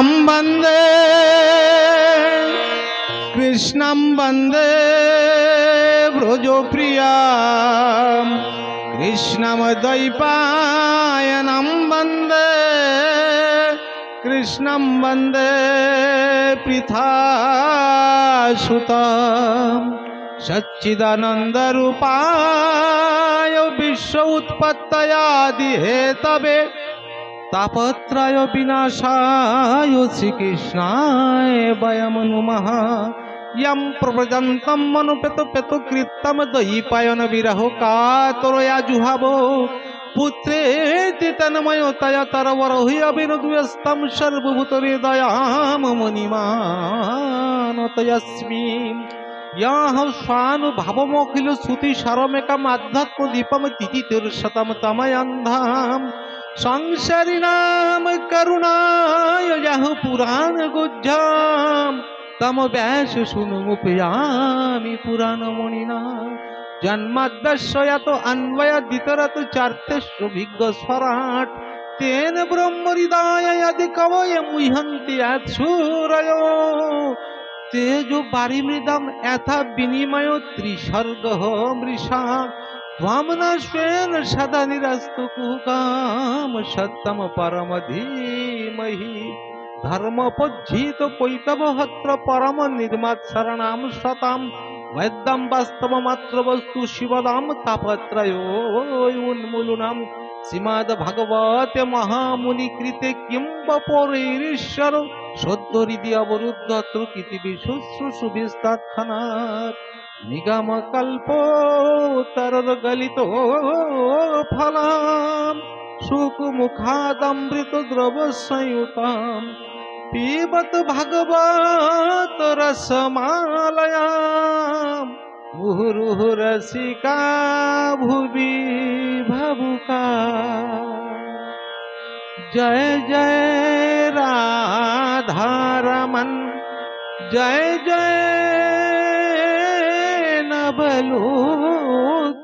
রাম বন্দে, কৃষ্ণম বন্দে ব্রজপ্রিয়া কৃষ্ণমদ্বৈপায়নম বন্দে, কৃষ্ণম বন্দে পৃথাসুত সচ্চিদানন্দরূপায় বিশ্ব উৎপত্তয়াদি হেতবে তবে তাপত্রায় বিনাশায় শ্রীকৃষ্ণায় বয়মনুমহা ইয়ম প্রব্রজন্তম মনুপেত পেত কৃত্তম দহি পায়ন বিরহ কাতরয়া জুহাব। পুত্রে তন্ময় তয় তরবর হিয়বিনুদ্বেস্তম সর্বভূত হৃদয়াম মুনিমানতয়স্মি ইয়াহ স্বানুভাবমখিল শ্রুতি সরমেকম আধ্যাত্মদীপম তিথিতীর্ষতম তময়ন্ধাম। সংসারী নাম করুণায় যাহ পুরাণ গুজ্জাম। তম ব্যাস শুনু মুপয়ামি পুরাণ মণি মণিনা জন্মাদ্যশয়াত অন্বয়াদিতরত চার্থেশ্ব বিজ্ঞ স্বরাট। তেন ব্রহ্মহৃদায়াদি কবয়ে মুহন্তি সুরয় তেজো পারিমৃদম এথা বিনিময় ত্রিসর্গ মৃষা ध्वामना स्वेन सदा निरस्तु कुकाम सत्यम परम धीमहि धर्मोपजीत पैतवहत्र परम निर्मात शरणाम सताम वैद्यम वास्तव मात्र वस्तु शिवदाम तापत्रयो उन्मूलनम শ্রীমদ ভগবতে মহামুনি কৃতে কিং বপরেশ্বর সদ্য হৃদয় অবরুদ্ধ ত্রুকিতি শুশ্রূষু বিস্তাৎক্ষণাৎ নিগম কল্প তরর গলিত ফলাম সুখ মুখাদমৃত দ্রব সংযুতাম পিবত ভগবত রসমালয়াম মুহুরুহু রসিকা ভুবি ভাবুকা। জয় জয় রাধারমন জয় জয়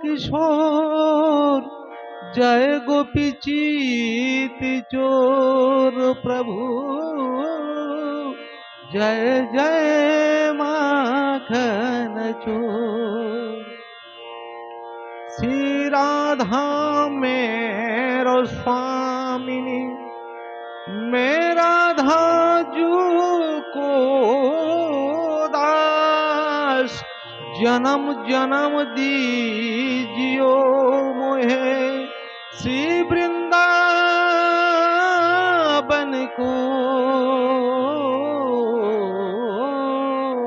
কিশোর জয় গোপী চিত চোর প্রভু জয় জয় মাখন চোর শ্রী রাধা मेरो स्वामिनी मेरा धाजू जन्म जन्म दीजियो मोहे श्री वृंदावन को।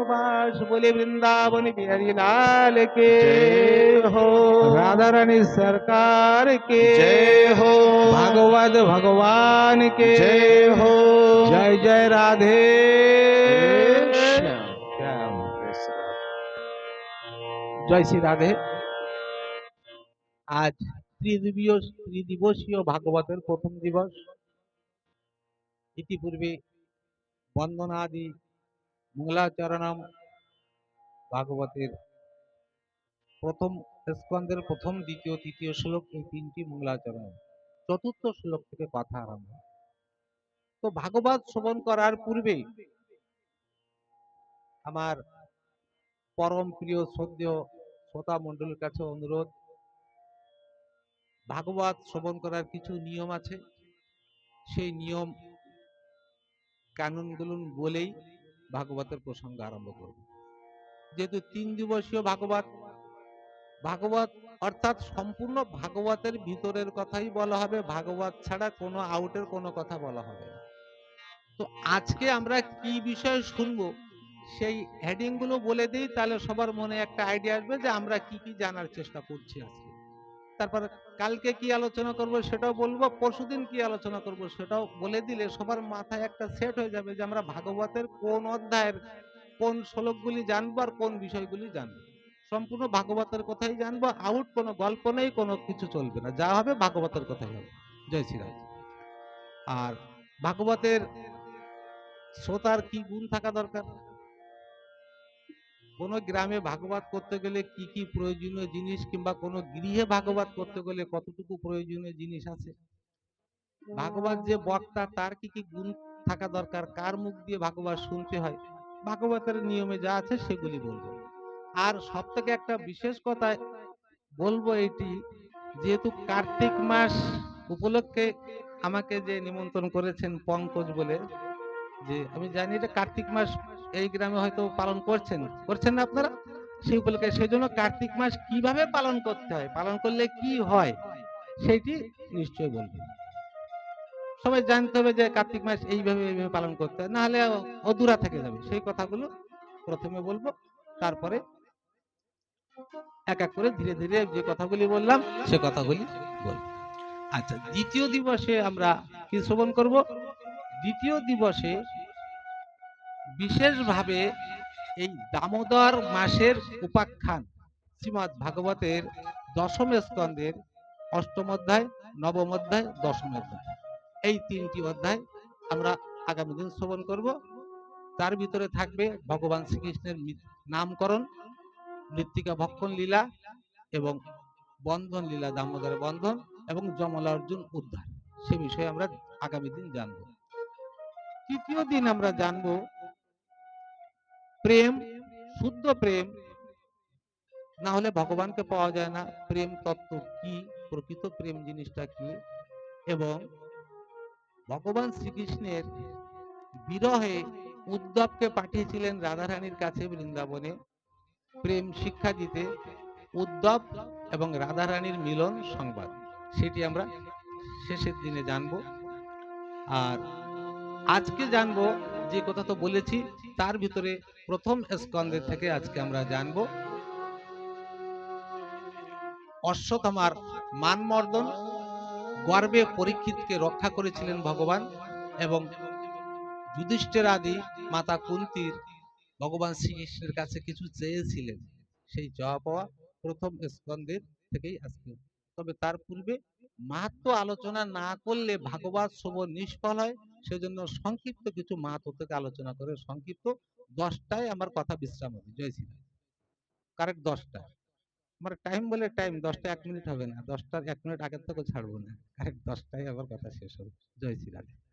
बास बोले वृंदावन बिहारी लाल के हो। राधा रानी सरकार के जय हो। भागवत भगवान के जय हो। जय जय राधे জয় শ্রী রাধে। আজ ত্রিদিবীয়, ত্রিদিবসীয় ভাগবতের প্রথম দিবস। ইতিপূর্বে বন্দনাদি মঙ্গলাচরণম ভাগবতের প্রথম স্কন্দের প্রথম, দ্বিতীয়, তৃতীয় শ্লোক এই তিনটি মঙ্গলাচরণ চতুর্থ শ্লোক থেকে কথা আরম্ভ। তো ভাগবত শ্রবণ করার পূর্বে আমার পরম প্রিয় শ্রদ্ধেয় শ্রোতা মণ্ডলীর কাছে অনুরোধ। ভাগবত শ্রবণ করার কিছু নিয়ম আছে। সেই নিয়ম কানুনগুলো বলেই ভাগবতের প্রসঙ্গ আরম্ভ করব। যেহেতু তিন দিবসীয় ভাগবত ভাগবত অর্থাৎ সম্পূর্ণ ভাগবতের ভিতরের কথাই বলা হবে। ভাগবত ছাড়া কোনো আউটের কোনো কথা বলা হবে তো আজকে আমরা কি বিষয়ে শুনব? সেই হেডিংগুলো বলে দিই, তাহলে সবার মনে একটা আইডিয়া আসবে যে আমরা কি কি জানার চেষ্টা করছি আজকে। তারপর কালকে কি আলোচনা করব সেটাও বলব, পরশুদিন কি আলোচনা করব সেটাও বলে দিলে সবার মাথায় একটা সেট হয়ে যাবে যে আমরা ভাগবতের কোন অধ্যায়ের কোন শ্লোকগুলি জানব আর কোন বিষয়গুলি জানব। সম্পূর্ণ ভাগবতের কথাই জানব আউট কোনো গল্প নেই, কোনো কিছু চলবে না। যা হবে ভাগবতের কথাই হবে। জয় শ্রীরাম। আর ভাগবতের শ্রোতার কি গুণ থাকা দরকার? কোন গ্রামে ভাগবত করতে গেলে কি কি প্রয়োজনীয় জিনিস কিংবা কোনো গৃহে ভাগবত করতে গেলে কতটুকু প্রয়োজনীয় জিনিস আছে? ভাগবত যে বক্তা তার কি কি গুণ থাকা দরকার? কার মুখ দিয়ে ভাগবত শুনতে হয়? ভাগবতের নিয়মে যা আছে সেগুলি বলব। আর সব থেকে একটা বিশেষ কথা বলব এটি যেহেতু কার্তিক মাস উপলক্ষে আমাকে যে নিমন্ত্রণ করেছেন পঙ্কজ বলে যে আমি জানি এটা কার্তিক মাস এই গ্রামে হয়তো পালন করছেন। করছেন না আপনারা? সেই উপলক্ষে সেই জন্য কার্তিক মাস কীভাবে পালন করতে হয়? পালন করলে কি হয়? সেইটি নিশ্চয় বলবেন। সবাই জানতে হবে যে কার্তিক মাস এইভাবে এইভাবে পালন করতে হয়। না হলে অধুরা থেকে যাবে। সেই কথাগুলো প্রথমে বলব, তারপরে এক এক করে ধীরে ধীরে যে কথাগুলি বললাম, সে কথাগুলি বলব। আচ্ছা দ্বিতীয় দিবসে আমরা কি শ্রবণ করব? দ্বিতীয় দিবসে বিশেষভাবে এই দামোদর মাসের উপাখ্যান শ্রীমৎ ভাগবতের দশম স্কন্ধের অষ্টম অধ্যায়, নবম অধ্যায়, দশম অধ্যায়। এই তিনটি অধ্যায় আমরা আগামী দিন শ্রবণ করব। তার ভিতরে থাকবে ভগবান শ্রীকৃষ্ণের নামকরণ, মৃত্তিকা ভক্ষণ লীলা এবং বন্ধন লীলা, দামোদর বন্ধন এবং যমলা অর্জুন উদ্ধার। সে বিষয়ে আমরা আগামী দিন জানব। তৃতীয় দিন আমরা জানব, প্রেম, শুদ্ধ প্রেম, না হলে ভগবানকে পাওয়া যায় না। প্রেম তত্ত্ব কি? প্রকৃত প্রেম জিনিসটা কি? এবং ভগবান শ্রীকৃষ্ণের বিরহে উদ্ধবকে পাঠিয়েছিলেন রাধারানীর কাছে বৃন্দাবনে প্রেম শিক্ষা দিতে। উদ্ধব এবং রাধারানীর মিলন সংবাদ, সেটি আমরা শেষের দিনে জানব। আর আজকে জানব যে কথা তো বলেছি, তার ভিতরে প্রথম স্কন্ধে থেকে আজকে আমরা জানব। অশ্বত্থামার মানমর্দন, গর্বে পরীক্ষিতকে রক্ষা করেছিলেন ভগবান এবং যুধিষ্ঠির আদি মাতা কুন্তির ভগবান শ্রীকৃষ্ণের কাছে কিছু চেয়েছিলেন। সেই চাওয়া পাওয়া প্রথম স্কন্ধের থেকেই আজকে। তবে তার পূর্বে মাহাত্ম আলোচনা না করলে ভাগবত শ্রবণ নিষ্ফল হয়। সেজন্য সংক্ষিপ্ত কিছু মাহাত্ম থেকে আলোচনা করে সংক্ষিপ্ত দশটায় আমার কথা বিশ্রাম হবে। জয় শ্রী কারেক্ট দশটা। আমার টাইম বলে টাইম দশটা এক মিনিট হবে না। দশটার এক মিনিট আগের থেকে ছাড়বো না। কারেক্ট দশটায় আমার কথা শেষ হবে। জয় শ্রী রাধে